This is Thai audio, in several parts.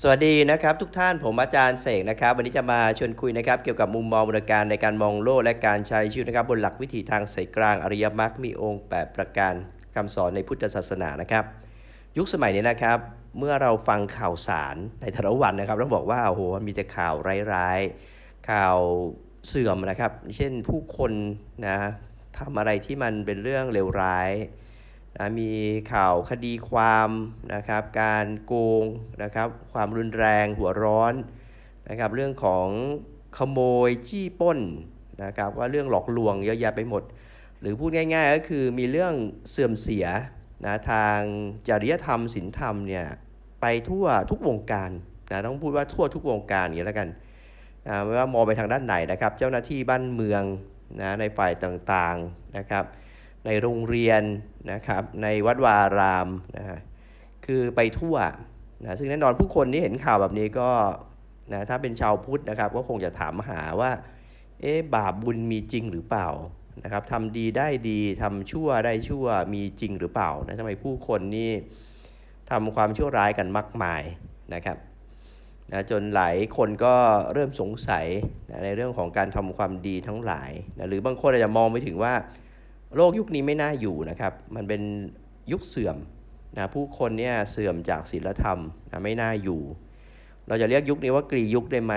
สวัสดีนะครับทุกท่านผมอาจารย์เสกนะครับ วันนี้จะมาชวนคุยนะครับ เกี่ยวกับมุมมองบริการในการมองโลกและการใช้ชีวิตนะครับบนหลักวิถีทางสายกลางอริยมรรคมีองค์ 8 ประการคำสอนในพุทธศาสนานะครับ ยุคสมัยนี้นะครับ เมื่อเราฟังข่าวสารในแต่ละวันนะครับต้องบอกว่าโอ้โหมันมีแต่ข่าวร้ายๆข่าวเสื่อมนะครับ เช่นผู้คนนะทำอะไรที่มันเป็นเรื่องเลวร้าย นะมีข่าวคดีความนะครับ การโกงนะครับ ความรุนแรงหัวร้อนนะครับ เรื่องของขโมยจี้ป้นนะครับว่าเรื่องหลอกลวงเยอะแยะไปหมด หรือพูดง่าย ๆ ก็คือมีเรื่องเสื่อมเสียนะทางจริยธรรมศีลธรรมเนี่ยไปทั่วทุกวงการนะต้องพูดว่าทั่วทุกวงการอย่างนี้แล้วกันนะไม่ว่ามองไปทางด้านไหนนะครับ เจ้าหน้าที่บ้านเมืองนะในฝ่ายต่างๆนะครับ ในโรงเรียนนะครับในวัดวาอารามนะฮะคือไปทั่วนะซึ่งแน่นอนผู้คนที่เห็นข่าวแบบนี้ก็นะถ้าเป็นชาวพุทธนะครับ ก็คงจะถามหาว่าเอ๊ะบาปบุญมีจริงหรือเปล่านะครับทำดีได้ดีทำชั่วได้ชั่วมีจริงหรือเปล่านะทำไมผู้คนนี่ทำความชั่วร้ายกันมากมายนะครับนะจนหลายคนก็เริ่มสงสัยนะในเรื่องของการทำความดีทั้งหลายนะหรือบางคนอาจจะมองไปถึงว่า โลกยุคนี้ไม่น่าอยู่นะครับ มันเป็นยุคเสื่อมนะผู้คนเนี่ยเสื่อมจากศีลธรรมนะไม่น่าอยู่ เราจะเรียกยุคนี้ว่ากรียุคได้ไหม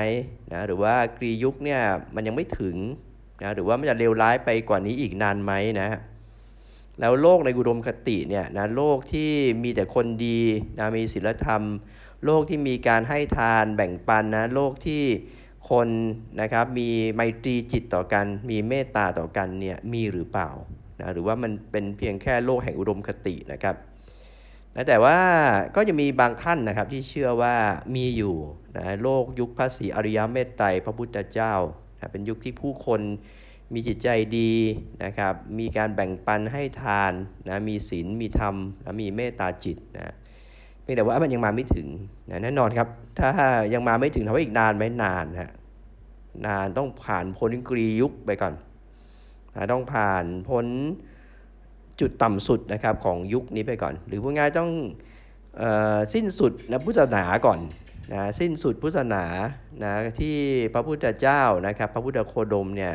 นะหรือว่ากรียุคเนี่ยมันยังไม่ถึงนะหรือว่ามันจะเลวร้ายไปกว่านี้อีกนานไหมนะแล้วโลกในอุดมคติเนี่ยนะโลกที่มีแต่คนดีนะมีศีลธรรม โลกที่มีการให้ทานแบ่งปันนะโลกที่คนนะครับมีไมตรีจิตต่อกัน มีเมตตาต่อกันเนี่ยมีหรือเปล่า นะหรือว่ามันเป็นเพียงแค่โลกแห่งอุดมคตินะครับนะแต่ว่าก็จะมีบางท่านนะครับที่เชื่อว่ามีอยู่นะโลกยุคพระศรีอริยเมตไตรพระพุทธเจ้านะเป็นยุคที่ผู้คนมีจิตใจดีนะครับ มีการแบ่งปันให้ทานนะมีศีลมีธรรมนะมีเมตตาจิตนะเพียงแต่ว่ามันยังมาไม่ถึงนะแน่นอนครับ ถ้ายังมาไม่ถึงทำให้อีกนานไหมนานฮะนานต้องผ่านพ้นกรียุคไปก่อน ต้องผ่านพ้นจุดต่ำสุดนะครับของยุคนี้ไปก่อน หรือพูดง่ายต้องออสิ้นสุดนะพุทธศาสนาก่อนนะสิ้นสุดพุทธศาสนานะที่พระพุทธเจ้านะครับพระพุทธโคดมเนี่ย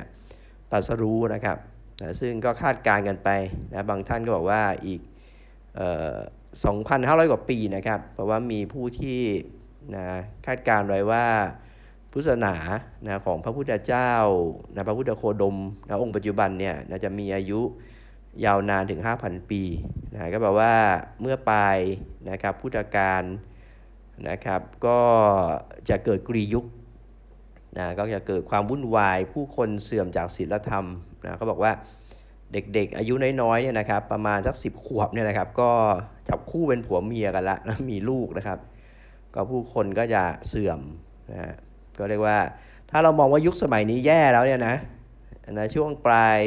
ตรัสรู้นะครับนะซึ่งก็คาดการณ์กันไปนะบางท่านก็บอกว่าอีกเอ่อ2,500 กว่าปีนะครับ เพราะว่ามีผู้ที่นะคาดการณ์ไว้ว่า พุทธศาสนานะของพระพุทธเจ้านะพระพุทธโคดมนะองค์ปัจจุบันเนี่ยนะจะมีอายุยาวนานถึง 5,000 ปีนะก็แปลว่าเมื่อปลายนะครับพุทธกาลนะครับก็จะเกิดกรียุคนะก็จะเกิดความวุ่นวายผู้คนเสื่อมจากศีลธรรมนะเขาบอกว่าเด็กๆอายุน้อยๆเนี่ยนะครับประมาณสัก10ขวบเนี่ยนะครับก็จับคู่เป็นผัวเมียกันละแล้วมีลูกนะครับ ก็ผู้คนก็จะเสื่อมนะฮะ ก็เรียกว่า ถ้าเรามองว่ายุคสมัยนี้แย่แล้วเนี่ยนะนะช่วงปลาย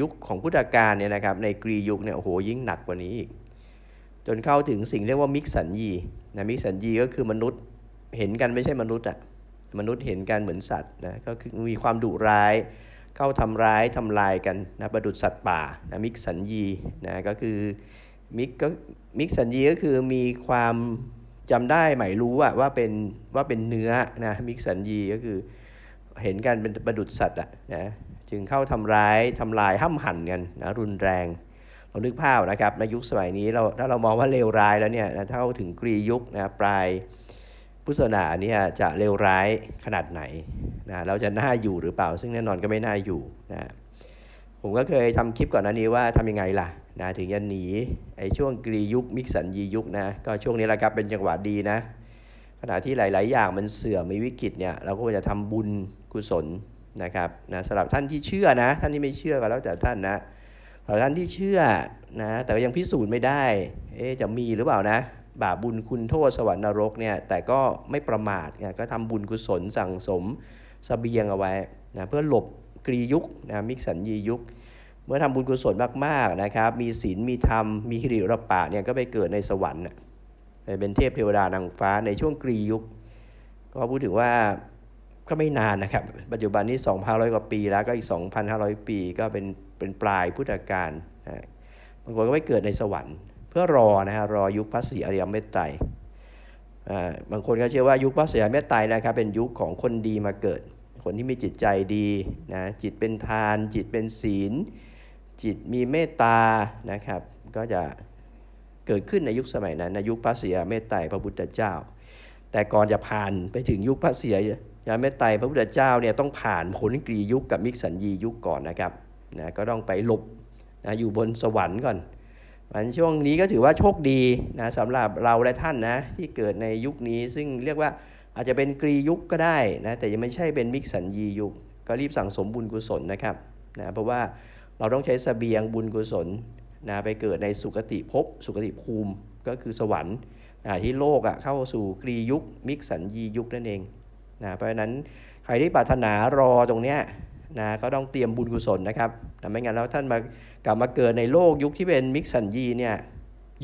ยุคของพุทธกาลเนี่ยนะครับในกรียุคเนี่ยโอ้โหยิ่งหนักกว่านี้อีกจนเข้าถึงสิ่งเรียกว่ามิกสัญญีนะมิกสัญญีก็คือมนุษย์เห็นกันไม่ใช่มนุษย์อะมนุษย์เห็นกันเหมือนสัตว์นะก็คือมีความดุร้ายเข้าทำร้ายทำลายกันนะประดุษสัตว์ป่านะมิกสัญญีนะก็คือมิกก็มิกสัญญีก็คือมีความ จำได้หมายรู้อะว่าเป็นว่าเป็นเนื้อนะมิกสัญญีก็คือเห็นกันเป็นประดุษสัตว์อะนะจึงเข้าทำร้ายทำลายห้ำหั่นกันนะรุนแรงเรานึกภาพนะครับในยุคสมัยนี้เราถ้าเรามองว่าเลวร้ายแล้วเนี่ยนะถ้าเข้าถึงกรียุคนะปลายพุทธศาสนาเนี่ยจะเลวร้ายขนาดไหนนะเราจะน่าอยู่หรือเปล่า ซึ่งแน่นอนก็ไม่น่าอยู่นะ ผมก็เคยทำคลิปก่อนหน้านี้ว่าทำยังไงล่ะนะถึงจะหนีไอ้ช่วงกรียุคมิกสัญญียุคนะก็ช่วงนี้แหละครับเป็นจังหวะดีนะ ขณะที่หลาย ๆ อย่างมันเสื่อมมีวิกฤตเนี่ยเราก็จะทำบุญกุศลนะครับนะสำหรับท่านที่เชื่อนะ ท่านที่ไม่เชื่อก็แล้วแต่ท่านนะสำหรับท่านที่เชื่อนะแต่ยังพิสูจน์ไม่ได้เอ๊จะมีหรือเปล่านะ บาปบุญคุณโทษสวรรค์นรกเนี่ยแต่ก็ไม่ประมาทก็ทำบุญกุศลสั่งสมสเสบียงเอาไว้นะเพื่อหลบ กรียุคนะมิกสัญญียุค เมื่อทำบุญกุศลมากๆนะครับ มีศีลมีธรรมมีคิริรปะเนี่ยก็ไปเกิดในสวรรค์น่ะไปเป็นเทพเทวดานางฟ้าในช่วงกรียุค ก็พูดถึงว่าก็ไม่นานนะครับ ปัจจุบันนี้ 2,500 กว่าปีแล้วก็อีก 2,500 ปีก็เป็นเป็นปลายพุทธกาลนะบางคนก็ไปเกิดในสวรรค์ เพื่อรอนะฮะรอยุคพระศรีอริยเมตไตรบางคนก็เชื่อว่ายุคพระเสียเมตไตรนะครับเป็นยุคของคนดีมาเกิด คนที่มีจิตใจดีนะจิตเป็นทาน จิตเป็นศีล จิตมีเมตตานะครับ ก็จะเกิดขึ้นในยุคสมัยนั้นในยุคพระเสียเมตไตรพระพุทธเจ้า แต่ก่อนจะผ่านไปถึงยุคพระเสียยาเมตไตรพระพุทธเจ้าเนี่ยต้องผ่านผลกรียุคกับมิกสัญญียุคก่อนนะครับนะก็ต้องไปหลบนะอยู่บนสวรรค์ก่อนมันช่วงนี้ก็ถือว่าโชคดีนะสำหรับเราและท่านนะที่เกิดในยุคนี้ซึ่งเรียกว่า อาจจะเป็นกรียุคก็ได้นะแต่ยังไม่ใช่เป็นมิกสัญญียุค ก็รีบสั่งสมบุญกุศลนะครับนะเพราะว่าเราต้องใช้เสบียงบุญกุศลนะไปเกิดในสุคติภพสุคติภูมิก็คือสวรรค์นะที่โลกอะ่ะเข้าสู่กรียุค มิกสัญญียุคนั่นเองนะเพราะฉะนั้นใครที่ปรารถนารอตรงเนี้ยนะก็ต้องเตรียมบุญกุศลนะครับนะไม่งั้นแล้วท่านมากลับมาเกิดในโลกยุคที่เป็นมิกสัญญีเนี่ย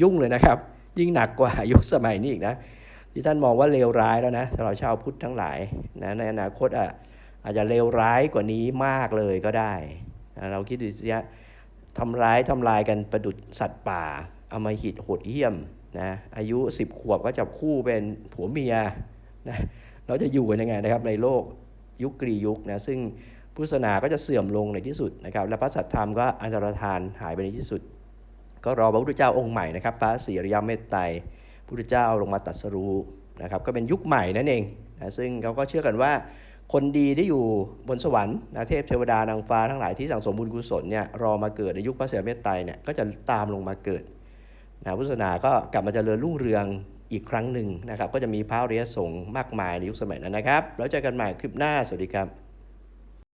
ยุ่งเลยนะครับ ยิ่งหนักกว่ายุคสมัยนี้อีกนะ ที่ท่านมองว่าเลวร้ายแล้วนะสำหรับชาวพุทธทั้งหลายนะในอนาคตอะอาจจะเลวร้ายกว่านี้มากเลยก็ได้นะเราคิดดูสิฮะทำร้ายทำลายกันประดุดสัตว์ป่าเอามาหิดโหดเหี้ยมนะอายุ 10 ขวบก็จับคู่เป็นผัวเมียนะเราจะอยู่กันยังไงนะครับในโลกยุคกรียุคนะซึ่งพุทธศาสนาก็จะเสื่อมลงในที่สุดนะครับและพระสัทธรรมก็อันตรธานหายไปในที่สุด ก็รอพระพุทธเจ้าองค์ใหม่นะครับพระศรีอริยเมตไตร พุทธเจ้าลงมาตรัสรู้นะครับก็เป็นยุคใหม่นั่นเองนะซึ่งเขาก็เชื่อกันว่า คนดีที่อยู่บนสวรรค์นะเทพเทวดานางฟ้าทั้งหลายที่สั่งสมบุญกุศลเนี่ยรอมาเกิดในยุคพระเสด็จเมตไตรเนี่ยก็จะตามลงมาเกิดนะพุทธศาสนาก็กลับมาเจริญรุ่งเรืองอีกครั้งหนึ่งนะครับก็จะมีพระอริยสงฆ์มากมายในยุคสมัยนั้นนะครับ แล้วเจอกันใหม่คลิปหน้าสวัสดีครับ